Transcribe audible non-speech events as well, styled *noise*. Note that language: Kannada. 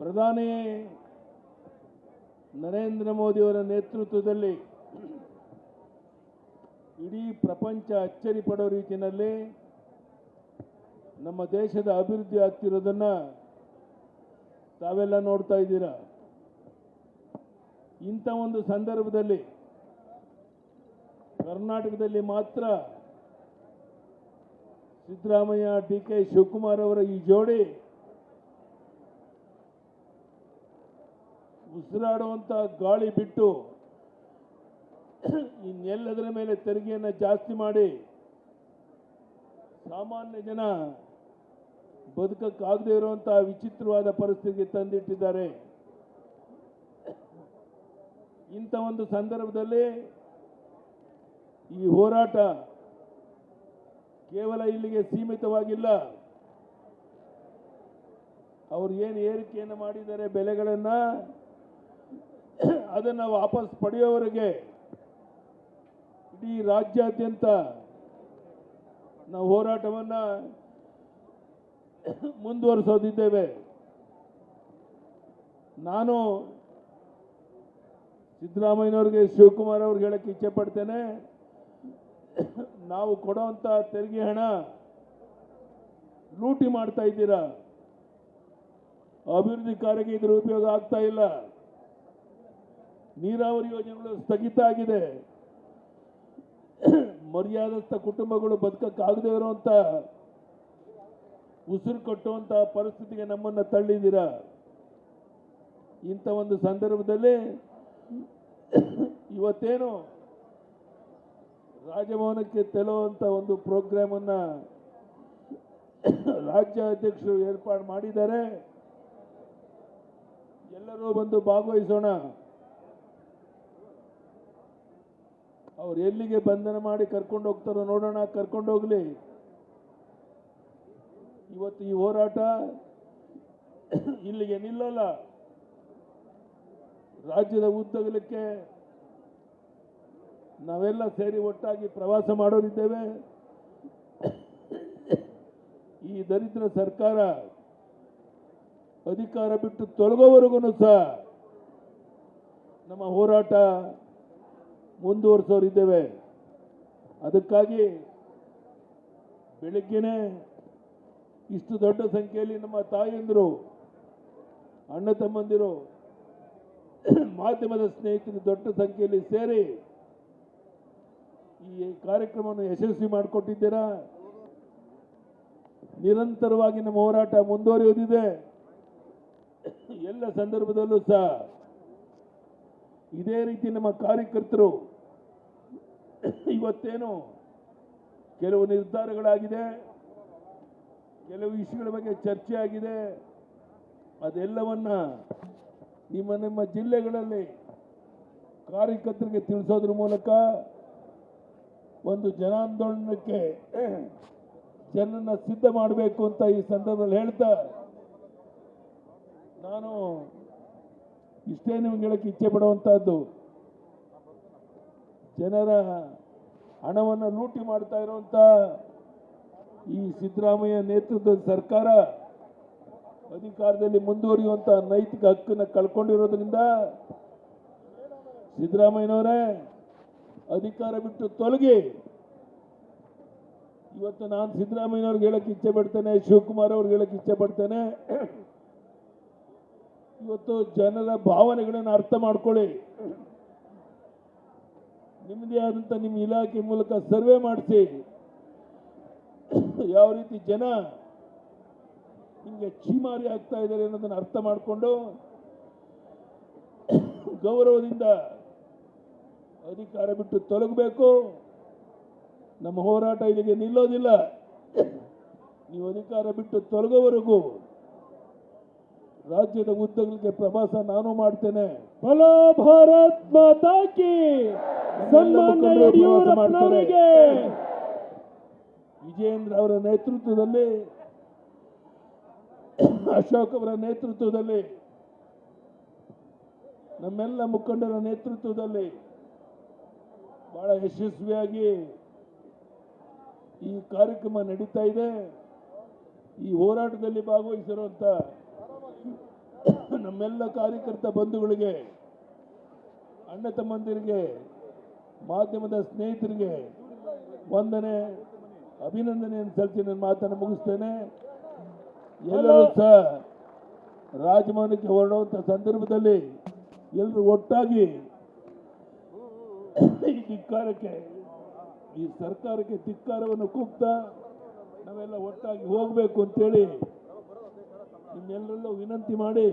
ಪ್ರಧಾನಿ ನರೇಂದ್ರ ಮೋದಿಯವರ ನೇತೃತ್ವದಲ್ಲಿ ಇಡೀ ಪ್ರಪಂಚ ಅಚ್ಚರಿ ಪಡೋ ರೀತಿಯಲ್ಲಿ ನಮ್ಮ ದೇಶದ ಅಭಿವೃದ್ಧಿ ಆಗ್ತಿರೋದನ್ನು ತಾವೆಲ್ಲ ನೋಡ್ತಾ ಇದ್ದೀರಾ? ಇಂಥ ಒಂದು ಸಂದರ್ಭದಲ್ಲಿ ಕರ್ನಾಟಕದಲ್ಲಿ ಮಾತ್ರ ಸಿದ್ದರಾಮಯ್ಯ, ಡಿ ಕೆ ಶಿವಕುಮಾರ್ ಅವರ ಈ ಜೋಡಿ ಉಸಿರಾಡುವಂತ ಗಾಳಿ ಬಿಟ್ಟು *clears throat* ಇನ್ನೆಲ್ಲದರ ಮೇಲೆ ತೆರಿಗೆಯನ್ನು ಜಾಸ್ತಿ ಮಾಡಿ ಸಾಮಾನ್ಯ ಜನ ಬದುಕಕ್ಕಾಗದೇ ಇರುವಂತಹ ವಿಚಿತ್ರವಾದ ಪರಿಸ್ಥಿತಿಗೆ ತಂದಿಟ್ಟಿದ್ದಾರೆ. ಇಂಥ ಒಂದು ಸಂದರ್ಭದಲ್ಲಿ ಈ ಹೋರಾಟ ಕೇವಲ ಇಲ್ಲಿಗೆ ಸೀಮಿತವಾಗಿಲ್ಲ. ಅವರು ಏನು ಏರಿಕೆಯನ್ನು ಮಾಡಿದ್ದಾರೆ, ಬೆಲೆಗಳನ್ನು ಅದನ್ನು ವಾಪಸ್ ಪಡೆಯೋವರೆಗೆ ಇಡೀ ರಾಜ್ಯಾದ್ಯಂತ ನಾವು ಹೋರಾಟವನ್ನು ಮುಂದುವರಿಸೋದಿದ್ದೇವೆ. ನಾನು ಸಿದ್ದರಾಮಯ್ಯನವ್ರಿಗೆ, ಶಿವಕುಮಾರ್ ಅವ್ರಿಗೆ ಹೇಳಕ್ಕೆ ಇಚ್ಛೆ ಪಡ್ತೇನೆ. ನಾವು ಕೊಡುವಂತ ತೆರಿಗೆ ಹಣ ಲೂಟಿ ಮಾಡ್ತಾ ಇದ್ದೀರಾ? ಅಭಿವೃದ್ಧಿ ಕಾರ್ಯಕ್ಕೆ ಇದ್ರ ಉಪಯೋಗ ಆಗ್ತಾ ಇಲ್ಲ. ನೀರಾವರಿ ಯೋಜನೆಗಳು ಸ್ಥಗಿತ ಆಗಿದೆ. ಮರ್ಯಾದಸ್ಥ ಕುಟುಂಬಗಳು ಬದುಕಕ್ಕಾಗದೇ ಇರುವಂತ ಉಸಿರು ಕಟ್ಟುವಂಥ ಪರಿಸ್ಥಿತಿಗೆ ನಮ್ಮನ್ನ ತಳ್ಳಿದ್ದೀರಾ? ಇಂಥ ಒಂದು ಸಂದರ್ಭದಲ್ಲಿ ಇವತ್ತೇನು ರಾಜಭವನಕ್ಕೆ ತೆಲುವಂಥ ಒಂದು ಪ್ರೋಗ್ರಾಮ್ ಅನ್ನ ರಾಜ್ಯ ಅಧ್ಯಕ್ಷರು ಏರ್ಪಾಡು ಮಾಡಿದ್ದಾರೆ. ಎಲ್ಲರೂ ಬಂದು ಭಾಗವಹಿಸೋಣ. ಅವ್ರು ಎಲ್ಲಿಗೆ ಬಂಧನ ಮಾಡಿ ಕರ್ಕೊಂಡು ಹೋಗ್ತಾರೋ ನೋಡೋಣ, ಕರ್ಕೊಂಡು ಹೋಗ್ಲಿ. ಇವತ್ತು ಈ ಹೋರಾಟ ಇಲ್ಲಿಗೆ ನಿಲ್ಲಲ್ಲ. ರಾಜ್ಯದ ಉದ್ದಗಲಕ್ಕೆ ನಾವೆಲ್ಲ ಸೇರಿ ಒಟ್ಟಾಗಿ ಪ್ರವಾಸ ಮಾಡೋರಿದ್ದೇವೆ. ಈ ದರಿದ್ರ ಸರ್ಕಾರ ಅಧಿಕಾರ ಬಿಟ್ಟು ತೊಲಗೋವರೆಗೂ ಸಹ ನಮ್ಮ ಹೋರಾಟ ಮುಂದುವರಿಸೋರಿದ್ದೇವೆ ಅದಕ್ಕಾಗಿ ಬೆಳಗ್ಗೆನೆ ಇಷ್ಟು ದೊಡ್ಡ ಸಂಖ್ಯೆಯಲ್ಲಿ ನಮ್ಮ ತಾಯಂದಿರು, ಅಣ್ಣ ತಮ್ಮಂದಿರು, ಮಾಧ್ಯಮದ ಸ್ನೇಹಿತರು ದೊಡ್ಡ ಸಂಖ್ಯೆಯಲ್ಲಿ ಸೇರಿ ಈ ಕಾರ್ಯಕ್ರಮವನ್ನು ಯಶಸ್ವಿ ಮಾಡಿಕೊಟ್ಟಿದ್ದೀರಾ? ನಿರಂತರವಾಗಿ ನಮ್ಮ ಹೋರಾಟ ಮುಂದುವರಿಯೋದಿದೆ ಎಲ್ಲ ಸಂದರ್ಭದಲ್ಲೂ ಸಹ ಇದೇ ರೀತಿ ನಮ್ಮ ಕಾರ್ಯಕರ್ತರು ಇವತ್ತೇನು ಕೆಲವು ನಿರ್ಧಾರಗಳಾಗಿದೆ, ಕೆಲವು ವಿಷಯಗಳ ಬಗ್ಗೆ ಚರ್ಚೆ ಆಗಿದೆ. ಅದೆಲ್ಲವನ್ನ ನಿಮ್ಮ ನಿಮ್ಮ ಜಿಲ್ಲೆಗಳಲ್ಲಿ ಕಾರ್ಯಕರ್ತರಿಗೆ ತಿಳಿಸೋದ್ರ ಮೂಲಕ ಒಂದು ಜನಾಂದೋಲನಕ್ಕೆ ಜನರನ್ನ ಸಿದ್ಧ ಮಾಡಬೇಕು ಅಂತ ಈ ಸಂದರ್ಭದಲ್ಲಿ ಹೇಳ್ತಾ ನಾನು ಇಷ್ಟೇ ನಿಮ್ಗೆ ಹೇಳಕ್ಕೆ ಇಚ್ಛೆ ಪಡುವಂತಹದ್ದು, ಜನರ ಹಣವನ್ನು ಲೂಟಿ ಮಾಡ್ತಾ ಇರುವಂತ ಈ ಸಿದ್ದರಾಮಯ್ಯ ನೇತೃತ್ವದ ಸರ್ಕಾರ ಅಧಿಕಾರದಲ್ಲಿ ಮುಂದುವರಿಯುವಂತ ನೈತಿಕ ಹಕ್ಕನ್ನು ಕಳ್ಕೊಂಡಿರೋದ್ರಿಂದ ಸಿದ್ದರಾಮಯ್ಯನವರೇ ಅಧಿಕಾರ ಬಿಟ್ಟು ತೊಲಗಿ. ಇವತ್ತು ನಾನು ಸಿದ್ದರಾಮಯ್ಯನವ್ರಿಗೆ ಹೇಳಕ್ಕೆ ಇಚ್ಛೆ ಪಡ್ತೇನೆ, ಶಿವಕುಮಾರ್ ಅವ್ರಿಗೆ ಹೇಳಕ್ಕೆ ಇಚ್ಛೆ ಪಡ್ತೇನೆ. ಇವತ್ತು ಜನರ ಭಾವನೆಗಳನ್ನು ಅರ್ಥ ಮಾಡ್ಕೊಳ್ಳಿ. ನಿಮ್ಮದೇ ಆದಂಥ ನಿಮ್ಮ ಇಲಾಖೆ ಮೂಲಕ ಸರ್ವೆ ಮಾಡಿಸಿ. ಯಾವ ರೀತಿ ಜನ ನಿಮಗೆ ಚೀಮಾರಿ ಆಗ್ತಾ ಇದ್ದಾರೆ ಅನ್ನೋದನ್ನು ಅರ್ಥ ಮಾಡಿಕೊಂಡು ಗೌರವದಿಂದ ಅಧಿಕಾರ ಬಿಟ್ಟು ತೊಲಗಬೇಕು. ನಮ್ಮ ಹೋರಾಟ ಇಲ್ಲಿಗೆ ನಿಲ್ಲೋದಿಲ್ಲ. ನೀವು ಅಧಿಕಾರ ಬಿಟ್ಟು ತೊಲಗೋವರೆಗೂ ರಾಜ್ಯದ ಉದ್ದಗಳಿಗೆ ಪ್ರವಾಸ ನಾನು ಮಾಡ್ತೇನೆ. ಫಲೋ ಭಾರತ್ ಮಾತಾ ಕಿ! ಸನ್ಮಾನ್ಯ ಯಡಿಯೂರಪ್ಪನವರಿಗೆ ವಿಜಯೇಂದ್ರ ಅವರ ನೇತೃತ್ವದಲ್ಲಿ ಅಶೋಕ್ ಅವರ ನೇತೃತ್ವದಲ್ಲಿ ನಮ್ಮೆಲ್ಲ ಮುಖಂಡರ ನೇತೃತ್ವದಲ್ಲಿ ಬಹಳ ಯಶಸ್ವಿಯಾಗಿ ಈ ಕಾರ್ಯಕ್ರಮ ನಡೀತಾ ಇದೆ. ಈ ಹೋರಾಟದಲ್ಲಿ ಭಾಗವಹಿಸಿರುವಂತ ನಮ್ಮೆಲ್ಲ ಕಾರ್ಯಕರ್ತ ಬಂಧುಗಳಿಗೆ ಅಣ್ಣ ತಮ್ಮಂದಿರಿಗೆ ಮಾಧ್ಯಮದ ಸ್ನೇಹಿತರಿಗೆ ವಂದನೆ ಅಭಿನಂದನೆಯನ್ನು ಸಲ್ಲಿಸಿ ನನ್ನ ಮಾತನ್ನು ಮುಗಿಸ್ತೇನೆ. ಎಲ್ಲರೂ ಸಹ ರಾಜಭವನಕ್ಕೆ ಹೊರಡುವಂಥ ಸಂದರ್ಭದಲ್ಲಿ ಎಲ್ಲರೂ ಒಟ್ಟಾಗಿ ಈ ಧಿಕ್ಕಾರಕ್ಕೆ ಈ ಸರ್ಕಾರಕ್ಕೆ ಧಿಕ್ಕಾರವನ್ನು ಕೂಗ್ತಾ ನಾವೆಲ್ಲ ಒಟ್ಟಾಗಿ ಹೋಗಬೇಕು ಅಂತೇಳಿ ನಿಮ್ಮೆಲ್ಲರಲ್ಲೂ ವಿನಂತಿ ಮಾಡಿ